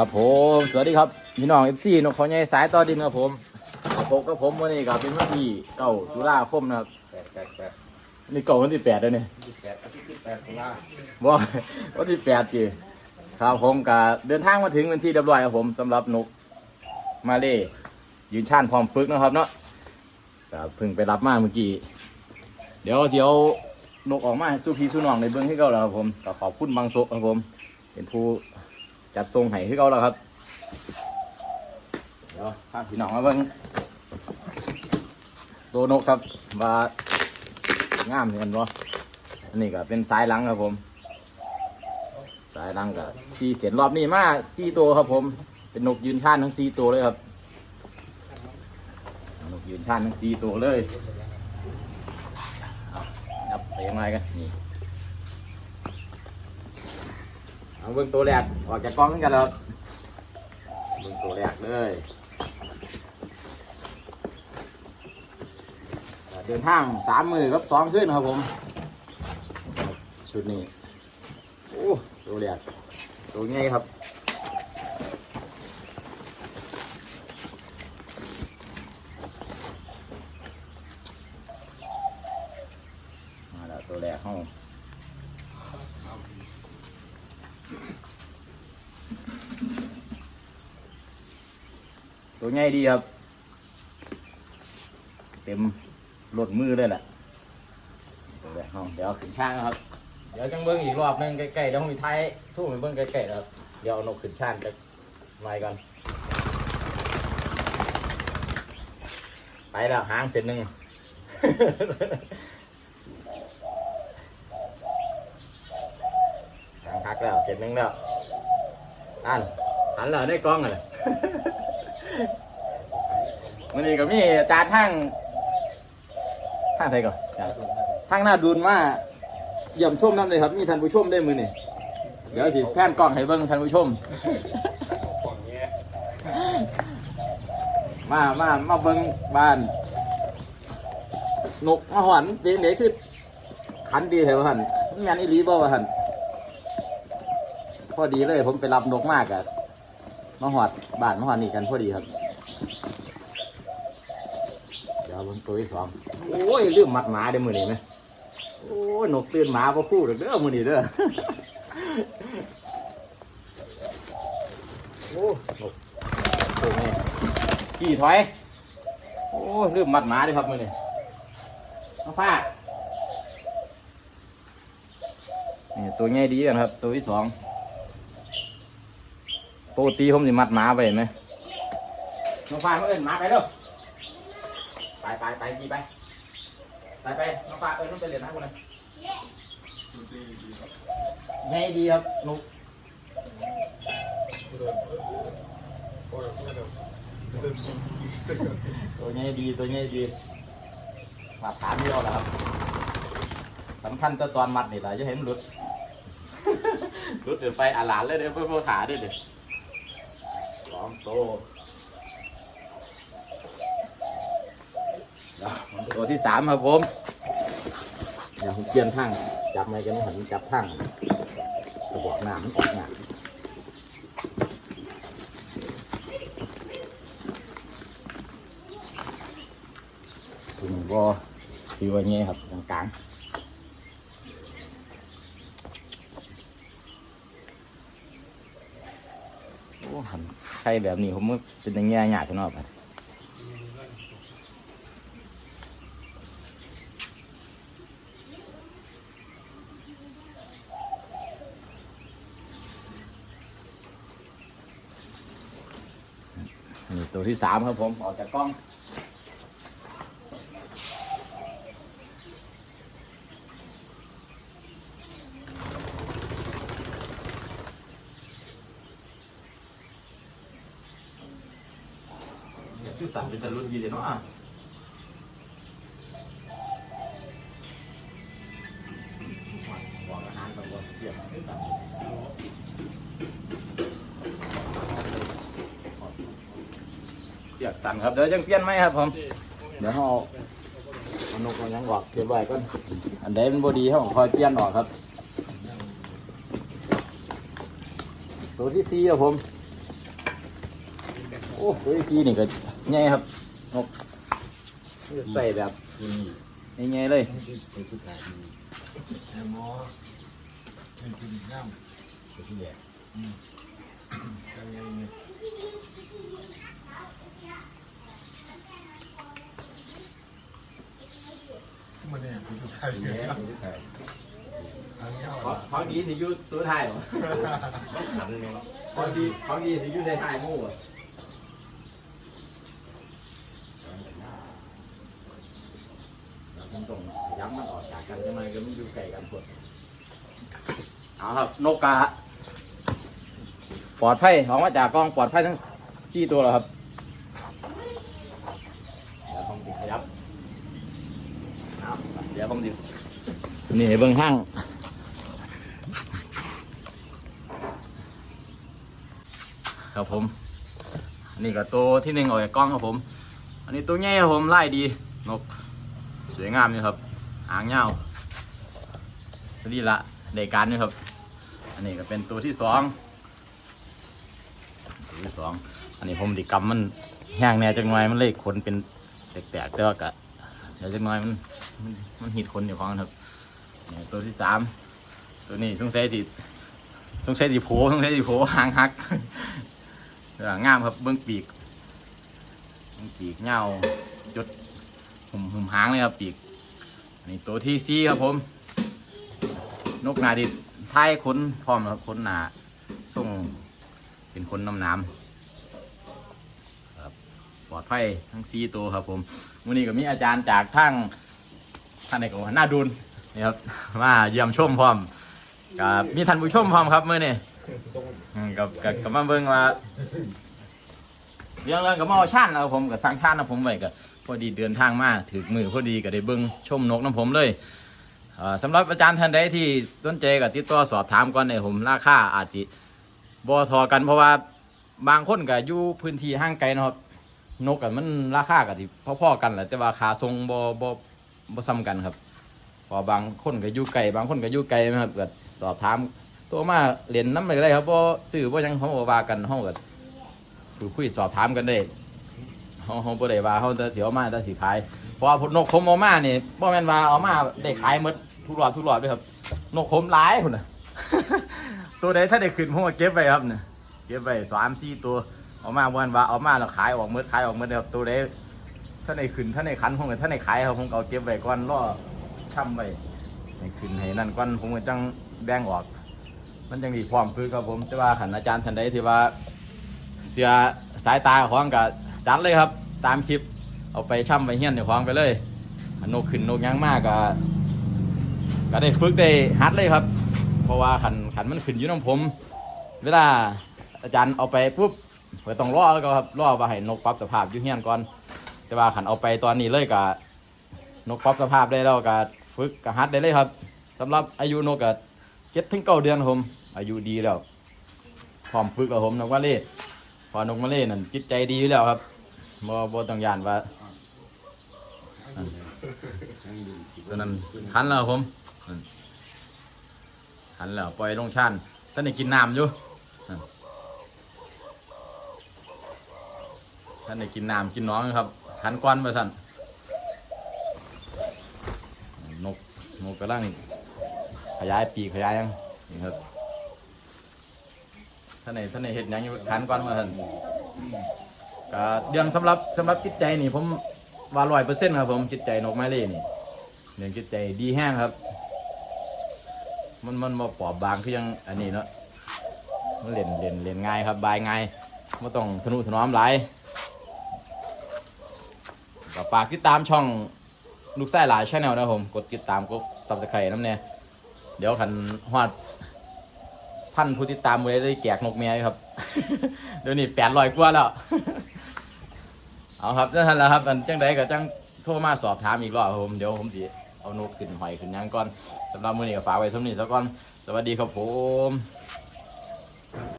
ครับผมสวัสดีครับพี่น้องเอฟซีนกเขาใหญ่สายต่อดินครับผมพบกับผมวันนี้ครับเป็นวันที่เก้าตุลาคมนะครับแปดแปดแปดนี่เก้าวันที่แปดแล้วเนี่ยยี่สิบแปดอาทิตย์ที่แปดตุลาว่าวันที่แปดจีครับผมก็เดินทางมาถึงวันที่เรียบร้อยครับผมสำหรับนกมาเล่ยืนชานพร้อมฝึกนะครับเนาะก็เพิ่งไปรับมาเมื่อกี้เดี๋ยวเดี๋ยวนกออกมาให้สู้พี่สู้น้องในเบื้องให้เขาแล้วครับผมก็ขอบคุณบางโซครับผม เป็นผู้ จัดทรงให้ให้เขาแล้วครับ เดี๋ยวพาพี่น้องมาเบิ่งตัวนกครับว่างามเหมือนกันเนาะอันนี้ก็เป็นสายหลังครับผม สายหลังกับซีเสียนรอบนี้มาซีตัวครับผม เป็นนกยืนท่านทั้งซีตัวเลยครับ นกยืนท่านทั้งซีตัวเลยเอานับไปยังไงกันนี่ เอาเบิ่งตัวแรกออกจากกล้องกันแล้วครับเบิ่งตัวแรกเลยเดินทางสามมือครับสองขึ้นครับผมชุดนี้โอ้ตัวแรกตัวง่ายครับ มาแล้วตัวแรกห้อง ตัวใหญ่ดีครับ เต็มรถมือเลยแหละตัวแรกห้องเดี๋ยวขึ้นช่างครับ เดี๋ยวจังเบิ้งอีกรอบหนึงใกล้ๆเดี๋ยวผมมีไทยทุ่มไปเบิ้งใกล้ๆครับเดี๋ยวเอานกขึ้นช่างจะมาก่อนไปแล้วหางเสร็จหนึ่งหางพักแล้วเสร็จหนึ่งแล้วอันหันแล้วได้กล้องเลย มันนี่ก็มีอาจารย์ทั้งทั้งใครก่อนอาจารย์ทั้งหน้าดูนว่าเยี่ยมชมน้ำเลยครับ มีท่านผู้ชมได้มือนี่เดี๋ยวสิแพนกล้องให้เบิ้งท่านผู้ชม มามามาเบิ้งบ้านนกมาหอนเป็นเด็กคือขันดีแถวหันงานอีหลีบ่วะหันพอดีเลยผมไปรับนกมากอะ มาหอดบ้านมาหอดนี่กันพอดีครับ เดี๋ยวเบิ้งตัวที่สองโอ้ยลืมมัดหมาได้มือนี่ไหมโอ้ยนกตื่นหมาพอพูดเด้อมือนี้เด้อโอ้นกตัวนี้ขี่ถอยโอ้ยลืมมัดหมาด้วยครับมือนี้น้องฟ้านี่ตัวใหญ่ดีกันครับ ตัวที่สอง ปกติผมสิมัดหมาไปเห็นไหมน้องฟ้าเขาเอินหมาไปเด้อไปไปไปขี่ไปไปไปน้องฟ้าเอินต้องไปเรียนนะคนนั้นไงดีครับนุกตัวไงดีตัวไงดีมาถามเดียวแหละครับสำคัญแตัวตอนมัดนี่แหละจะเห็นหลุด หลุดเดี๋ยวไปอาหลานเลยเดี๋ยวเพื่อพ่อถาด้วยเดี๋ยวส องโตตัวที่สามครับผมเดี๋ยวผมเปลี่ยนทางจับไม้กันไม่หันจับทางกระบอกน้ำมันออกงานคุณก็คือว่าไงครับกลางๆ หันใช่แบบนี้ผมเป็นอย่างเงี้ยหยาดจะนอกไปตัวที่สามครับผม ออกจากกล้อง เป็นตะลุนยีเดียวเนาะอะวางอาหารบางคนเสียบที่สามเสียกสั่นครับเดี๋ยวยังเปลี่ยนไหมครับผมเดี๋ยวเราเอาเอานกมันยังออกเก็บไว้ก่อนอันใดมันบดีเขาคอยเปลี่ยนออกครับ ตัวที่สี่ครับผม โอ้ตัวที่สี่นี่ก็ ใหญ่ครับนกใส่แบบนี่ใหญ่ๆเลยเป็นชุดไหนดีแอมหมอเป็นกินน้เป็นที่แหลกำยังไงเนี่ยมันเนี่ยเป็นผู้ชายเป็นเนี่แหลยกเป็นชุดไหนทางเงี้ยของดีสิอยู่ตัวไทายเหรอขันเนี่ยของดีของดีสิอยู่ในไทายหมู่อะเรา ต้องตรงย้ำมันออกจากกันใช่ไหมก็มันอยู่ไกลกันพดเอาครับนกกาปลอดภัยออกมาจากกองปลอดภัยทั้งสี่ตัวแล้วครับเดี๋ยวผมติขยับเอาเดี๋ยวผมตินี่เบื้องห้างครับผมอันนี้ก็ตัวที่หนึ่งออกจากกล้องครับผม อันนี้ตัวใหญ่ครับผมไล่ดีนก สวยงามนี่ครับหางยาวสรีละในการนี่ครับ อันนี้ก็เป็นตัวที่สองตัวที่สองอันนี้ผมดิกรรมมันแห้งแน่จังหน่อยมันเลยขนเป็นแตกๆแต่ว่ากะเดี๋ยวจังหน่อยมันมันหิดขนอยู่ของครับนี่ตัวที่สามตัวนี้สงสัยสิสงสัยสิโผสงสัยสิโผหางหักงามครับเบื้องปีกเบื้องปีกเงาจุด หุ่มหุ่มหางเลยครับปีกอันนี้ตัวที่ซีครับผม นกนาดิดท้ายขนพร้อมครับขนหนาส่งเป็นขนน้ำน้ำครับปลอดภัยทั้งซีตัวครับผมวันนี้ก็มีอาจารย์จากทั้งท่านไหนก็ว่าหน้าดุลนี่ครับมาเยี่ยมชมพร้อมกับมีท่านผู้ชมพร้อมครับเมื่อนี้ทรงอืมกับกับกับมาเบิ่งว่า เรื่องเรื่องกับมาเอาชานเอาผมกับสังชานนะผมไว้ก็พอดีเดินทางมาถึงมือพอดีก็ได้เบิ่งชมนกน้ำผมเลยสำหรับอาจารย์ท่านใดที่สนใจกับติดต่อสอบถามก่อนเนี่ยผมราคาอาจจะบ่ทอกันเพราะว่าบางคนก็อยู่พื้นที่ห่างไกลเนาะครับนกกันมันราคาก็สิพอๆกันแหละแต่ว่าค่าส่งบ่บ่บ่ซ้ำกันครับ พอบางคนก็อยู่ไกลบางคนก็อยู่ไกลนะครับก็สอบถามตัวมาเหรียนน้ำอะไรครับเพราะสื่อว่ายังเขาบอกว่ากันเขาก็ คุยคุยสอบถามกันได้เขาเขาบ่ได้ว่าเขาจะเสียมาจะสีขายเพราะว่าพวกนกขมเอามาเนี่ยบ่แม่นว่าเอามาได้ขายหมดทุกรอบทุกรอบด้วยครับ นกขมหลายคนน่ะ ตัวใดถ้าได้ขึ้นผมก็เก็บไว้ครับเนี่ยเก็บไว้สามสี่ตัวเอามาบ่แมนว่าเอามาแล้วขายออกหมดขายออกหมดครับตัวใดถ้าได้ขึ้นถ้าได้ขันผมก็ถ้าได้ขายครับผมก็เอาเก็บไว้ก่อนรอทำไว้ให้ขึ้นให้นั่นก่อนผมก็จังแบ่งออก มันจังดีพร้อมฝึกครับผมแต่ว่าขันอาจารย์ท่านใดที่ว่า เสียสายตาของกับจัดเลยครับ ตามคลิป เอาไปช่ำไปเฮี้ยนในของไปเลยนกขึ้นนกยังมากก็ก็ได้ฝึกได้ฮัดเลยครับ เพราะว่าขันขันมันขึ้นอยู่น้ำผม เวลาอาจารย์เอาไปปุ๊บก็ต้องรอแล้วก็ครับรอว่าให้นกปรับสภาพอยู่เฮี้ยนก่อน แต่ว่าขันเอาไปตอนนี้เลยก็นกปรับสภาพได้แล้วก็ฝึกก็ฮัดได้เลยครับสำหรับอายุนกก็เจ็ดถึงเก้าเดือนผม อายุดีแล้วพร้อมฝึกกับผมนกมาเล่ อนกมาเล่นั่นจิตใจดีอยู่แล้วครับบ่บ่ต้องยานว่าตัวนั้นขันแล้วผมขันแล้วปล่อยลงชันท่านได้กินน้ำอยู่ท่านได้กินน้ำกินน้องครับขันก้อนไปสั่นนกนกกำลังขยายปีขยายยังนี่ครับ ท่านไหนท่านไหนเห็ดหยังอยู่ขันก่อนมาท่านก็เรื่องสำหรับสำหรับจิตใจนี่ผมว่าร้อยเปอร์เซ็นต์ครับผมจิตใจนกไม้เล่นี่เรื่องจิตใจดีแห้งครับ มันมันมาปอบบางคือยังอันนี้เนาะมันเล่นเล่นเล่นง่ายครับบายง่ายไม่ต้องสนุกสนอมหลายก็ฝากติดตามช่องลูกไส้หลายชาแนลนะครับผม กดติดตามกดซับสไครต์น้ำเนี่ยเดี๋ยวขันฮอด พันผู้ติดตามมือได้แกกนกเมียครับ เดี๋ยวนี้แปดร้อยกว่าแล้ว เอาครับนั่นแหละครับอันจังใดก็จังโทรมาสอบถามอีกรอบครับผมเดี๋ยวผมสิเอานกขึ้นหอยขึ้นยังก่อนสำหรับมือนี้ก็ฝากไว้สำนี้ซะก่อนสวัสดีครับผม